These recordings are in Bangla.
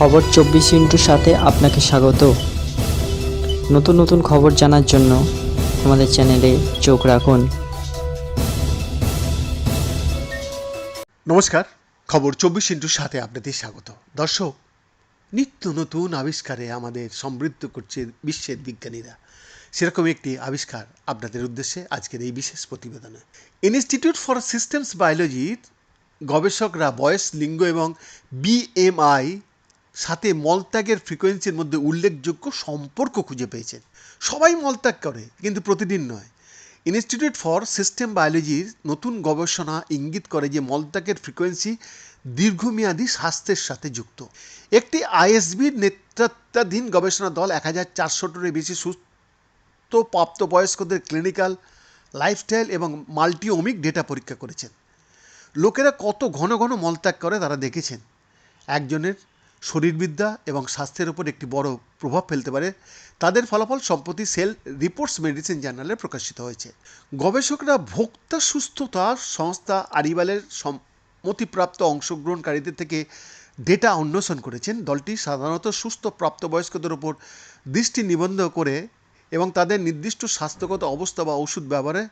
খবর চব্বিশ ইন্টুর সাথে আপনাকে স্বাগত। নতুন নতুন খবর জানার জন্য আমাদের চ্যানেলে চোখ রাখুন। নমস্কার, খবর চব্বিশ ইন্টুর সাথে আপনাদের স্বাগত। দর্শক, নিত্য নতুন আবিষ্কারে আমাদের সমৃদ্ধ করছে বিশ্বের বিজ্ঞানীরা। সেরকম একটি আবিষ্কার আপনাদের উদ্দেশ্যে আজকের এই বিশেষ প্রতিবেদনে। ইনস্টিটিউট ফর সিস্টেমস বায়োলজির গবেষকরা বয়স, লিঙ্গ এবং বিএমআই সাথে মলত্যাগের ফ্রিকোয়েন্সির মধ্যে উল্লেখযোগ্য সম্পর্ক খুঁজে পেয়েছেন। সবাই মলত্যাগ করে, কিন্তু প্রতিদিন নয়। ইনস্টিটিউট ফর সিস্টেম বায়োলজির নতুন গবেষণা ইঙ্গিত করে যে মলত্যাগের ফ্রিকোয়েন্সি দীর্ঘমেয়াদী স্বাস্থ্যের সাথে যুক্ত। একটি আইএসবির নেতৃত্বাধীন গবেষণা দল এক হাজার চারশোটির বেশি সুস্থ প্রাপ্তবয়স্কদের ক্লিনিক্যাল লাইফস্টাইল এবং মাল্টিওমিক ডেটা পরীক্ষা করেছেন। লোকেরা কত ঘন ঘন মলত্যাগ করে তারা দেখেছেন। একজনের শরীরবিদ্যা এবং স্বাস্থ্যের উপর একটি বড় প্রভাব ফেলতে পারে, তাদের ফলাফল সম্প্রতি সেল রিপোর্টস মেডিসিন জার্নালে প্রকাশিত হয়েছে। গবেষকরা ভোক্তা সুস্থতা সংস্থা আরিবালের সম্মতিপ্রাপ্ত অংশগ্রহণকারীদের থেকে ডেটা অন্বেষণ করেছেন। দলটি সাধারণত সুস্থ প্রাপ্তবয়স্কদের উপর দৃষ্টি নিবন্ধ করে এবং তাদের নির্দিষ্ট স্বাস্থ্যগত অবস্থা বা ওষুধ ব্যবহারে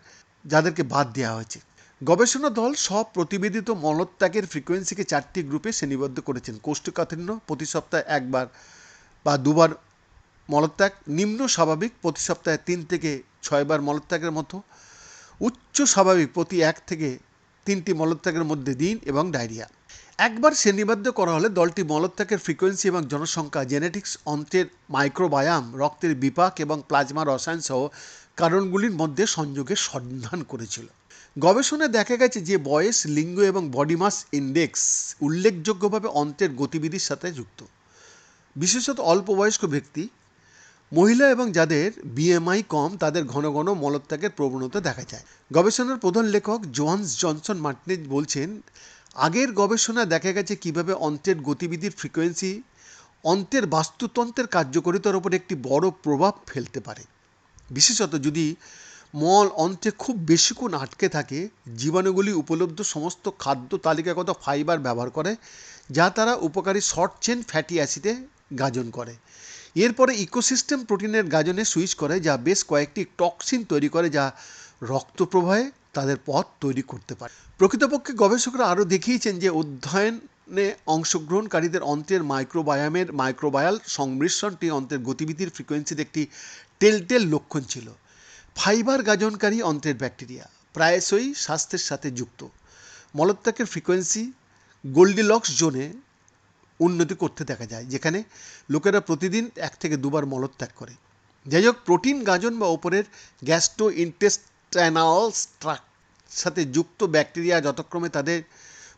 যাদেরকে বাদ দেওয়া হয়েছে। গবেষণা দল সব প্রতিবেদিত মলত্যাগের ফ্রিকোয়েন্সিকে চারটি গ্রুপে শ্রেণীবদ্ধ করেছেন। কোষ্ঠকাঠিন্য প্রতি সপ্তাহে একবার বা দুবার মলত্যাগ, নিম্ন স্বাভাবিক প্রতি সপ্তাহে তিন থেকে ছয়বার মলত্যাগের মতো, উচ্চ স্বাভাবিক প্রতি এক থেকে তিনটি মলত্যাগের মধ্যে দিন এবং ডায়রিয়া। একবার শ্রেণীবদ্ধ করা হলে দলটি মলত্যাগের ফ্রিকোয়েন্সি এবং জনসংখ্যা জেনেটিক্স অন্ত্রের মাইক্রোবায়াম রক্তের বিপাক এবং প্লাজমা রসায়ন সহ কারণগুলির মধ্যে সংযোগের সন্ধান করেছিল। গবেষণায় দেখা গেছে যে বয়স, লিঙ্গ এবং বডি মাস ইন্ডেক্স উল্লেখযোগ্যভাবে অন্ত্রের গতিবিধির সাথে যুক্ত। বিশেষত অল্প বয়স্ক ব্যক্তি, মহিলা এবং যাদের বিএমআই কম, তাদের ঘন ঘন মলত্যাগের প্রবণতা দেখা যায়। গবেষণার প্রধান লেখক জোহান্স জনসন মার্টিনেজ বলছেন আগের গবেষণায় দেখা গেছে কীভাবে অন্ত্রের গতিবিধির ফ্রিকোয়েন্সি অন্ত্রের বাস্তুতন্ত্রের কার্যকারিতার উপর একটি বড় প্রভাব ফেলতে পারে। বিশেষত যদি মল অন্ত্রে খুব বেশিক্ষণ আটকে থাকে, জীবাণুগুলি উপলব্ধ সমস্ত খাদ্য তালিকাগত ফাইবার ব্যবহার করে, যা তারা উপকারী শর্ট চেন ফ্যাটি অ্যাসিডে গাজন করে। এরপরে ইকোসিস্টেম প্রোটিনের গাজনে সুইচ করে, যা বেশ কয়েকটি টক্সিন তৈরি করে, যা রক্ত প্রবাহে তাদের পথ তৈরি করতে পারে। প্রকৃতপক্ষে গবেষকরা আরও দেখিয়েছেন যে অধ্যয়নে অংশগ্রহণকারীদের অন্ত্রের মাইক্রোবায়ামের মাইক্রোবায়াল সংমিশ্রণটি অন্ত্রের গতিবিধির ফ্রিকোয়েন্সির একটি টেলটেল লক্ষণ ছিল। ফাইবার গাজনকারী অন্ত্রের ব্যাকটেরিয়া প্রায়শই স্বাস্থ্যের সাথে যুক্ত। মলত্যাগের ফ্রিকোয়েন্সি গোল্ডিলক্স জোনে উন্নতি করতে দেখা যায়, যেখানে লোকেরা প্রতিদিন এক থেকে দুবার মলত্যাগ করে। যাই হোক প্রোটিন, গাজন বা ওপরের গ্যাস্ট্রো ইন্টেস্টাইনাল স্ট্রাক সাথে যুক্ত ব্যাকটেরিয়া যতক্রমে তাদের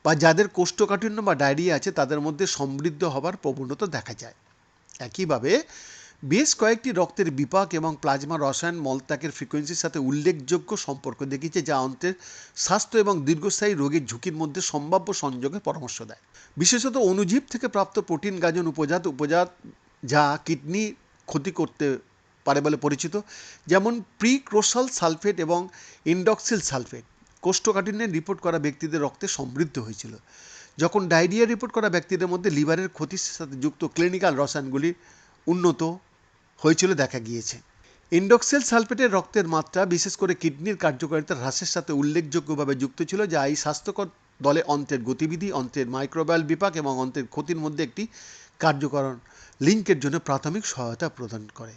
বা যাদের কোষ্ঠকাঠিন্য বা ডায়রিয়া আছে, তাদের মধ্যে সমৃদ্ধ হবার প্রবণতা দেখা যায়। একইভাবে বেশ কয়েকটি রক্তের বিপাক এবং প্লাজমা রসায়ন মলত্যাগের ফ্রিকোয়েন্সির সাথে উল্লেখযোগ্য সম্পর্ক দেখিয়েছে, যা অন্ত্রের স্বাস্থ্য এবং দীর্ঘস্থায়ী রোগের ঝুঁকির মধ্যে সম্ভাব্য সংযোগের পরামর্শ দেয়। বিশেষত অণুজীব থেকে প্রাপ্ত প্রোটিন গাজন, উপজাত উপজাত যা কিডনি ক্ষতি করতে পারে বলে পরিচিত, যেমন প্রিক্রোসাল সালফেট এবং ইন্ডক্সিল সালফেট। কোষ্ঠকাঠিন্যের রিপোর্ট করা ব্যক্তিদের রক্তে সমৃদ্ধ হয়েছিল। যখন ডায়রিয়া রিপোর্ট করা ব্যক্তিদের মধ্যে লিভারের ক্ষতির সাথে যুক্ত ক্লিনিক্যাল রসায়নগুলি উন্নত হয়েছিল দেখা গিয়েছে। ইন্ডক্সেল সালফেটের রক্তের মাত্রা, বিশেষ করে কিডনির কার্যকারিতা হ্রাসের সাথে উল্লেখযোগ্যভাবে যুক্ত ছিল, যা এই স্বাস্থ্যকর দলে অন্ত্রের গতিবিধি, অন্ত্রের মাইক্রোবায়াল বিপাক এবং অন্ত্রের ক্ষতির মধ্যে একটি কার্যকরণ লিঙ্কের জন্য প্রাথমিক সহায়তা প্রদান করে।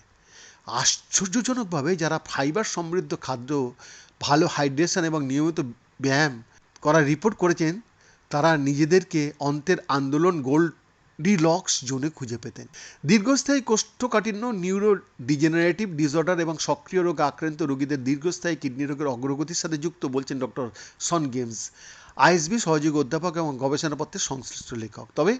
আশ্চর্যজনকভাবে যারা ফাইবার সমৃদ্ধ খাদ্য, ভালো হাইড্রেশন এবং নিয়মিত ব্যায়াম করার রিপোর্ট করেছেন, তারা নিজেদেরকে অন্তের আন্দোলন গোল্ড ডিলক্স জোনে খুঁজে পেতেন। দীর্ঘস্থায়ী কোষ্ঠকাঠিন্য নিউরো ডিজেনারেটিভ ডিসঅর্ডার এবং সক্রিয় রোগে আক্রান্ত রোগীদের দীর্ঘস্থায়ী কিডনি রোগের অগ্রগতির সাথে যুক্ত বলছেন ডক্টর সন গেমস। আইএসবি সহযোগী অধ্যাপক এবং গবেষণাপত্রের সংশ্লিষ্ট লেখক। তবে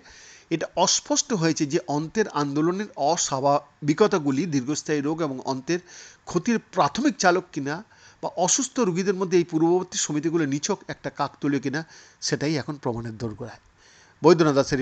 এটা অস্পষ্ট হয়েছে যে অন্তের আন্দোলনের অস্বাভাবিকতাগুলি, দীর্ঘস্থায়ী রোগ এবং অন্তের ক্ষতির প্রাথমিক চালক কিনা বা অসুস্থ রোগীদের মধ্যে এই পূর্ববর্তী সমিতিগুলো নিছক একটা কাকতলীয় কিনা, সেটাই এখন প্রমাণের দোরগোড়ায়। বৈদ্যনাথ দাসের